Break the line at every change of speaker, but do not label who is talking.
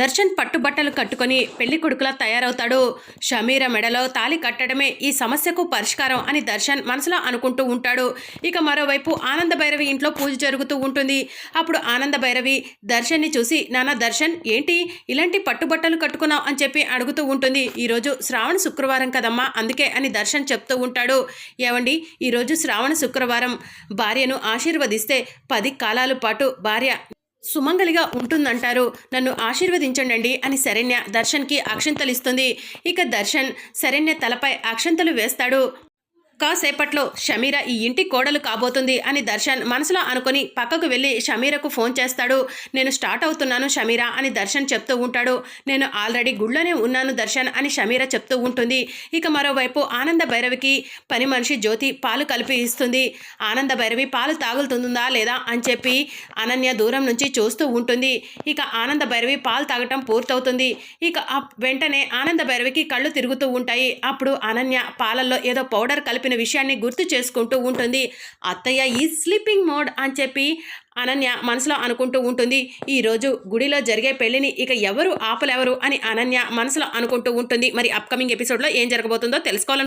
దర్శన్ పట్టుబట్టలు కట్టుకొని పెళ్ళి కొడుకులా తయారవుతాడు. షమీర మెడలో తాలి కట్టడమే ఈ సమస్యకు పరిష్కారం అని దర్శన్ మనసులో అనుకుంటూ ఉంటాడు. ఇక మరోవైపు ఆనంద భైరవి ఇంట్లో పూజ జరుగుతూ ఉంటుంది. అప్పుడు ఆనంద భైరవి దర్శన్ని చూసి నానా దర్శన్ ఏంటి ఇలాంటి పట్టుబట్టలు కట్టుకున్నావు అని చెప్పి అడుగుతూ ఉంటుంది. ఈరోజు శ్రావణ శుక్రవారం కదమ్మా అందుకే అని దర్శన్ చెప్తూ ఉంటాడు. ఏవండి ఈరోజు శ్రావణ శుక్రవారం. భార్యను ఆశీర్వదిస్తే పది కాలాల పాటు భార్య సుమంగలిగా ఉంటుందంటారు. నన్ను ఆశీర్వదించండి అని శరణ్య దర్శన్కి అక్షంతలు ఇస్తుంది ఇక దర్శన్ శరణ్య తలపై అక్షంతలు వేస్తాడు. కాసేపట్లో షమీర ఈ ఇంటి కోడలు కాబోతుంది అని దర్శన్ మనసులో అనుకుని పక్కకు వెళ్ళి షమీరకు ఫోన్ చేస్తాడు. నేను స్టార్ట్ అవుతున్నాను షమీర అని దర్శన్ చెప్తూ ఉంటాడు. నేను ఆల్రెడీ గుళ్ళోనే ఉన్నాను దర్శన్ అని షమీర చెప్తూ ఉంటుంది. ఇక మరోవైపు ఆనంద భైరవికి పని మనిషి జ్యోతి పాలు కలిపి ఇస్తుంది. ఆనంద భైరవి పాలు తాగుతుందా లేదా అని చెప్పి అనన్య దూరం నుంచి చూస్తూ ఉంటుంది. ఇక ఆనంద భైరవి పాలు తాగటం పూర్తవుతుంది. ఇక వెంటనే ఆనంద భైరవికి కళ్ళు తిరుగుతూ ఉంటాయి. అప్పుడు అనన్య పాలల్లో ఏదో పౌడర్ కలిపి చెప్పిన విషయాన్ని గుర్తు చేసుకుంటూ ఉంటుంది. అత్తయ్య ఈ స్లీపింగ్ మోడ్ అని చెప్పి అనన్య మనసులో అనుకుంటూ ఉంటుంది. ఈరోజు గుడిలో జరిగే పెళ్ళిని ఇక ఎవరు ఆపలేవరు అని అనన్య మనసులో అనుకుంటూ ఉంటుంది. మరి అప్కమింగ్ ఎపిసోడ్లో ఏం జరగబోతుందో తెలుసుకోవాలని